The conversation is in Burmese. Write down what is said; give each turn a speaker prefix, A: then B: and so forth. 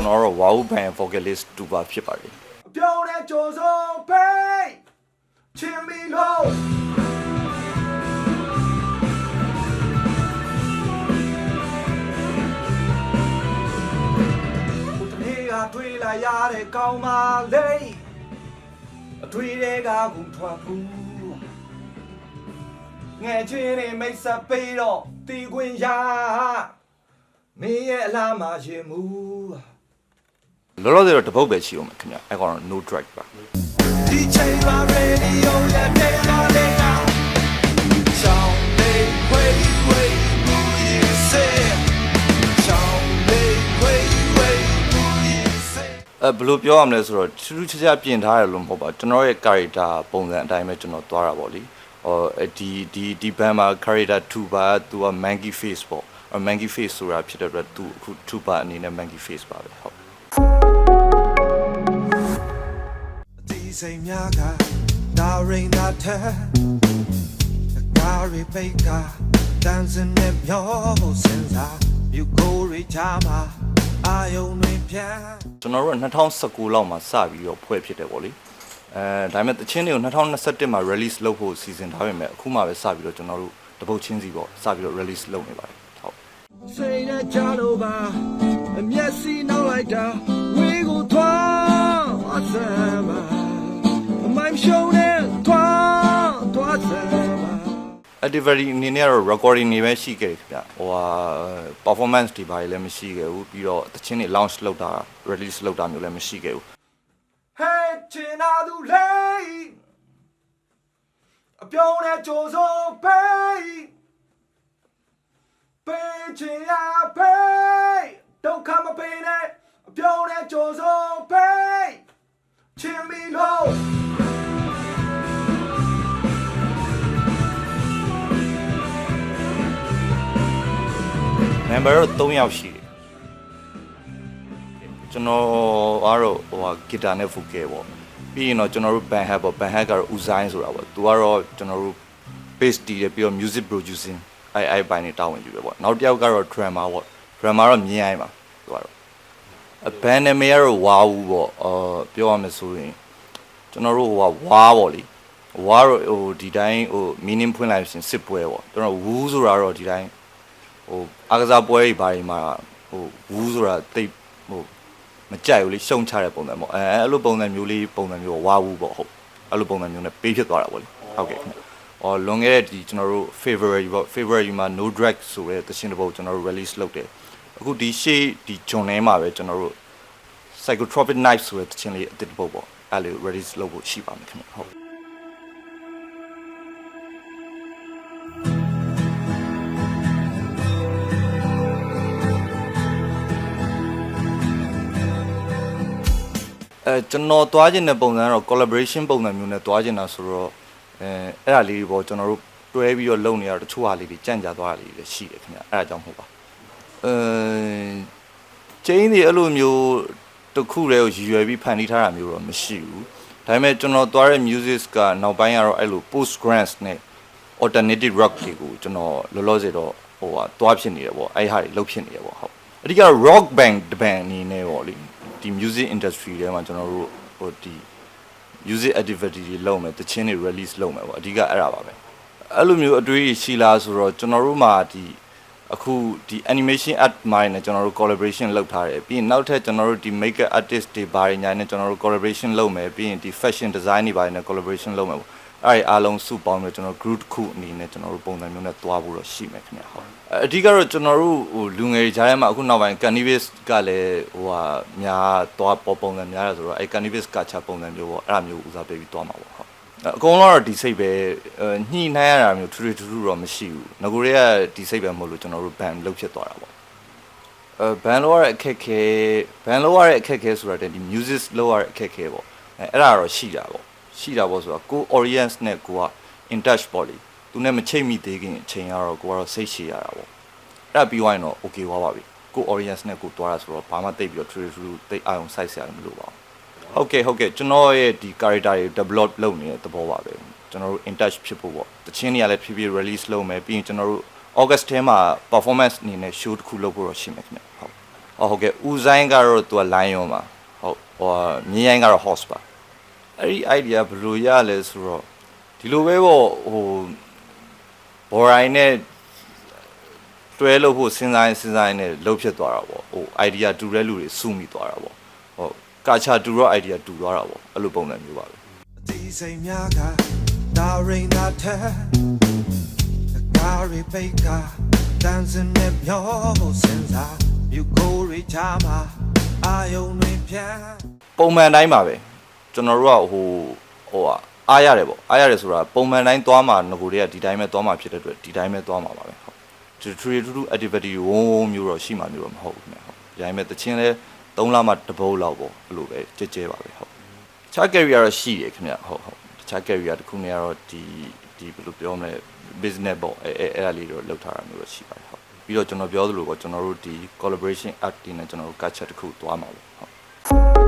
A: ကျွန်တော်တို့ wow band vocalist တူပါဖြစ်ပါတယ်
B: ပြောင်းတဲ့ကြိုးစုံဖိတ်ချင်းမီလို့ဘုတနေ့ကတွေ့လာရတဲ့ကောင်းပါလေအတွေ့တွေကခုထွက်ဘူးငယ်ချင်းတွေမိတ်ဆက်ပေးတော့တီခွင်ရမင်းရဲ့အလားမှရင်မူ
A: လောလောဆယ်တော့တပုတ်ပဲရှိအောင်မယ်ခင်ဗျအဲ့ကောင်တော့ no track ပါ
B: ဒီချိန်မှာ radio ရဲ့နေရာလေးကချောင်းလေးခွေခွေဘူးရင်စေချောင်းလေးခွေခွေဘူးရင်စေ
A: အဲဘယ်လိုပြောရမလဲဆိုတော့ထူးထူးခြားခြားပြင်ထားတယ်လို့မဟုတ်ပါကျွန်တော်ရဲ့ character ပုံစံအတိုင်းပဲကျွန်တော်သွားတာပေါ့လीဟောဒီဒီဒီ band မှာ character 2ပါသူက monkey face ပေါ့အဲ monkey face ဆိုတာဖြစ်တဲ့အတွက်သူအခု2ပါအနေနဲ့ monkey face ပါပဲဟုတ်
B: စိမ်များကဒါရင်ဒါထဲကာရီပိတ်ကတန်စင်နဲ့မျောဖို့စဉ်းစားမြူကိုရီချာမှာအာယုံတွေပြန်
A: ကျွန်တော်တို့က2019လောက်မှာစပြီးတော့ဖွဲ့ဖြစ်တယ်ပေါ့လေအဲဒါပေမဲ့တချင်းတွေကို2021မှာ release လုပ်ဖို့စီစဉ်ထားပေမဲ့အခုမှပဲစပြီးတော့ကျွန်တော်တို့တပုတ်ချင်းစီပေါ့စပြီးတော့ release လုပ်နေပါတယ်ဟုတ်
B: စိတ်နဲ့ကြလို့ပါအမျက်စိနောက်လိုက်တာ
A: activity အနေနဲ့ကတော့ recording နေပဲရှိခဲ့တယ်ခင်ဗျဟိုဟာ performance တွေဘာတွေလည်းမရှိခဲ့ဘူးပြီးတော့တချင်းတွေ launch လုပ်တာ release လုပ်တာမျိုးလည်းမရှိခဲ့ဘူး
B: Hey ချင်နာသူလေးအပြောင်းနဲ့ကြိုးစုံပေးပေးချင်ရပေးဒုက္ခမပေးနဲ့အပြောင်းနဲ့ကြိုးစုံပေးချင်မီလို့
A: member တော့3ယောက်ရှိတယ်ကျွန်တော်ကတော့ဟိုဟာ guitar နဲ့ vocal ပေါ့ပြီးရင်တော့ကျွန်တော်တို့ band head ပေါ့ band head ကတော့ Uzain ဆိုတာပေါ့သူကတော့ကျွန်တော်တို့ bass တီးတယ်ပြီးတော့ music producing အဲအဲဘိုင်းနေတာဝန်ယူပဲပေါ့နောက်တစ်ယောက်ကတော့ drummer ပေါ့ drummer တော့မြင်ရိုင်းပါသူကတော့အဘန်နမကတော့ဝါဘူးပေါ့အာပြောရမယ်ဆိုရင်ကျွန်တော်တို့ဟိုကဝါပေါ့လေဝါတော့ဟိုဒီတိုင်းဟို meaning ဖွင့်လိုက်ရှင်စစ်ပွဲပေါ့ကျွန်တော်ဝူးဆိုတာတော့ဒီတိုင်း ဟိုအားကစားပွဲတွေဘာတွေမှာဟိုဝူးဆိုတာတိတ်ဟိုမကြိုက်ဘူးလေရှုံချတဲ့ပုံစံပေါ့အဲအဲ့လိုပုံစံမျိုးလေးပုံစံမျိုးဝါဝူးပေါ့ဟုတ်အဲ့လိုပုံစံမျိုးနဲ့ပေးဖြစ်သွားတာပေါ့လေဟုတ်ကဲ့ခင်ဗျအော်လွန်ခဲ့တဲ့ဒီကျွန်တော်တို့ February ပေါ့ February မှာ No Drag ဆိုတဲ့သရှင်တစ်ပုတ်ကျွန်တော်တို့ release လုပ်တယ်အခုဒီရှေ့ဒီဂျွန်ထဲမှာပဲကျွန်တော်တို့ Psychotropic Night ဆိုတဲ့သရှင်လေးအစ်တစ်ပုတ်ပေါ့အဲ့လို release လုပ်ဖို့ရှိပါမယ်ခင်ဗျဟုတ် အဲကျွန်တော်သွားခြင်းတဲ့ပုံစံကတော့ collaboration ပုံစံမျိုးနဲ့သွားခြင်းတာဆိုတော့အဲအဲ့ဒါလေးတွေပေါ့ကျွန်တော်တို့တွဲပြီးတော့လုပ်နေရတော့တချို့ဟာလေးတွေကြံ့ကြာသွားတာလေးတွေလည်းရှိတယ်ခင်ဗျအဲ့ဒါကြောင့်မဟုတ်ပါအဲချင်းတွေအဲ့လိုမျိုးတစ်ခုတည်းကိုရည်ရွယ်ပြီးဖန်တီးထားတာမျိုးတော့မရှိဘူးဒါပေမဲ့ကျွန်တော်သွားတဲ့ music ကနောက်ပိုင်းကတော့အဲ့လို post grants နဲ့ alternative rock တွေကိုကျွန်တော်လောလောဆယ်တော့ဟိုဟာသွားဖြစ်နေတယ်ပေါ့အဲ့ဟာတွေလုပ်ဖြစ်နေတယ်ပေါ့ဟုတ်အဓိက rock band တဘန်အနေနဲ့ပေါ့လေ ဒီ music industry ထဲမှာကျွန်တော်တို့ဟိုဒီ music activity တွေလုပ်မယ်တခြင်းတွေ release လုပ်မယ်ပေါ့အဓိကအဲ့ဒါပါပဲအဲ့လိုမျိုးအတွေးကြီးရှိလားဆိုတော့ကျွန်တော်တို့မှာဒီအခုဒီ animation art မိုင်းနဲ့ကျွန်တော်တို့ collaboration လုပ်ထားတယ်ပြီးရင်နောက်ထပ်ကျွန်တော်တို့ဒီ makeup artist တွေဘာတွေညာနဲ့ကျွန်တော်တို့ collaboration လုပ်မယ်ပြီးရင်ဒီ fashion design တွေဘာတွေနဲ့ collaboration လုပ်မယ်ပေါ့ အဲ့ဒီအားလုံးစုပေါင်းပြီးကျွန်တော် group တစ်ခုအနေနဲ့ကျွန်တော်တို့ပုံစံမျိုးနဲ့တွားဖို့တော့ရှိမယ်ခင်ဗျဟုတ်အဓိကတော့ကျွန်တော်တို့ဟိုလူငယ်တွေကြားထဲမှာအခုနောက်ပိုင်း cannabis ကလည်းဟိုဟာများတွားပေါ်ပုံစံများတယ်ဆိုတော့အဲ့ cannabis culture ပုံစံမျိုးပေါ့အဲ့ဒါမျိုးဦးစားပေးပြီးတွားမှာပေါ့ဟုတ်အကုန်လုံးကတော့ဒီစိတ်ပဲညှိနှိုင်းရတာမျိုးထူးထူးထူးထူးတော့မရှိဘူးငကိုတွေကဒီစိတ်ပဲမဟုတ်လို့ကျွန်တော်တို့ ban လုပ်ဖြစ်သွားတာပေါ့အဲဘန်လောက်ရတဲ့အခက်ခဲဘန်လောက်ရတဲ့အခက်ခဲဆိုတာတဲ့ဒီ music လောက်ရတဲ့အခက်ခဲပေါ့အဲအဲ့ဒါတော့ရှိတာပေါ့ ရှိတာပေါ့ဆိုတော့ကို audience နဲ့ကိုက in touch ပေါ့လေသူနဲ့မချိတ်မိသေးခင်အချိန်ကတော့ကိုကတော့စိတ်ရှည်ရတာပေါ့အဲ့ဒါပြီးသွားရင်တော့ okay သွားပါပြီကို audience နဲ့ကိုတွားတာဆိုတော့ဘာမှတိတ်ပြီးတော့ true true တိတ်အောင် site ဆရာမလို့ပါဘူးဟုတ်ကဲ့ဟုတ်ကဲ့ကျွန်တော်ရဲ့ဒီ character တွေ develop လုပ်နေတဲ့သဘောပါပဲကျွန်တော်တို့ in touch ဖြစ်ဖို့ပေါ့တချင်းတွေကလည်းဖြည်းဖြည်း release လုပ်မယ်ပြီးရင်ကျွန်တော်တို့ August ထဲမှာ performance အနေနဲ့ show တစ်ခုလုပ်ဖို့တော့ရှိမယ်ခင်ဗျဟုတ်ဟောဟုတ်ကဲ့ဦးဆိုင်ကတော့သူက lion ပါဟုတ်ဟိုမြင်းရိုင်းကတော့ horse ပါ အဲ့ဒီ idea ဘယ်လိုရလဲဆိုတော့ဒီလိုပဲပေါ့ဟိုဘော်ရိုင်းနဲ့တွဲလို့ဖို့စဉ်းစားရင်စဉ်းစားရင်လည်းလှုပ်ဖြစ်သွားတာပေါ့ဟို idea တူတဲ့လူတွေစုမိသွားတာပေါ့ဟုတ်ကာချာတူတော့ idea တူသွားတာပေါ့အဲ့လိုပုံစံမျိုးပါပဲ
B: အတီးစိမ်များကဒါရင်သာထဲကာရီပိတ်ကတန်စင်နဲ့မျောဖို့စဉ်းစားယူကိုရီချာမှာအာယုံတွေပြန်
A: ပုံမှန်တိုင်းပါပဲ ကျွန်တော်တို့ကဟိုဟိုအားရတယ်ပေါ့အားရတယ်ဆိုတာပုံမှန်တိုင်းသွားမှာငကိုတွေကဒီတိုင်းပဲသွားမှာဖြစ်တဲ့အတွက်ဒီတိုင်းပဲသွားမှာပါပဲဟုတ်ဒီထရီထူးထူး activity ဝုန်းဝုန်းမျိုးတော့ရှိမှမျိုးတော့မဟုတ်ဘူးခင်ဗျဟုတ်ဒီတိုင်းပဲတချင်းလဲ3လမှတစ်ပုတ်လောက်ပေါ့အဲ့လိုပဲကြဲကြဲပါပဲဟုတ်တခြား career ကတော့ရှိတယ်ခင်ဗျဟုတ်ဟုတ်တခြား career တစ်ခုနေကတော့ဒီဒီဘယ်လိုပြောမလဲ business ပေါ့အဲအဲအဲ့ဒါလေးတော့လောက်ထားတာမျိုးတော့ရှိပါတယ်ဟုတ်ပြီးတော့ကျွန်တော်ပြောသလိုပေါ့ကျွန်တော်တို့ဒီ collaboration art တွေနဲ့ကျွန်တော်တို့ culture တစ်ခုသွားမှာပေါ့ဟုတ်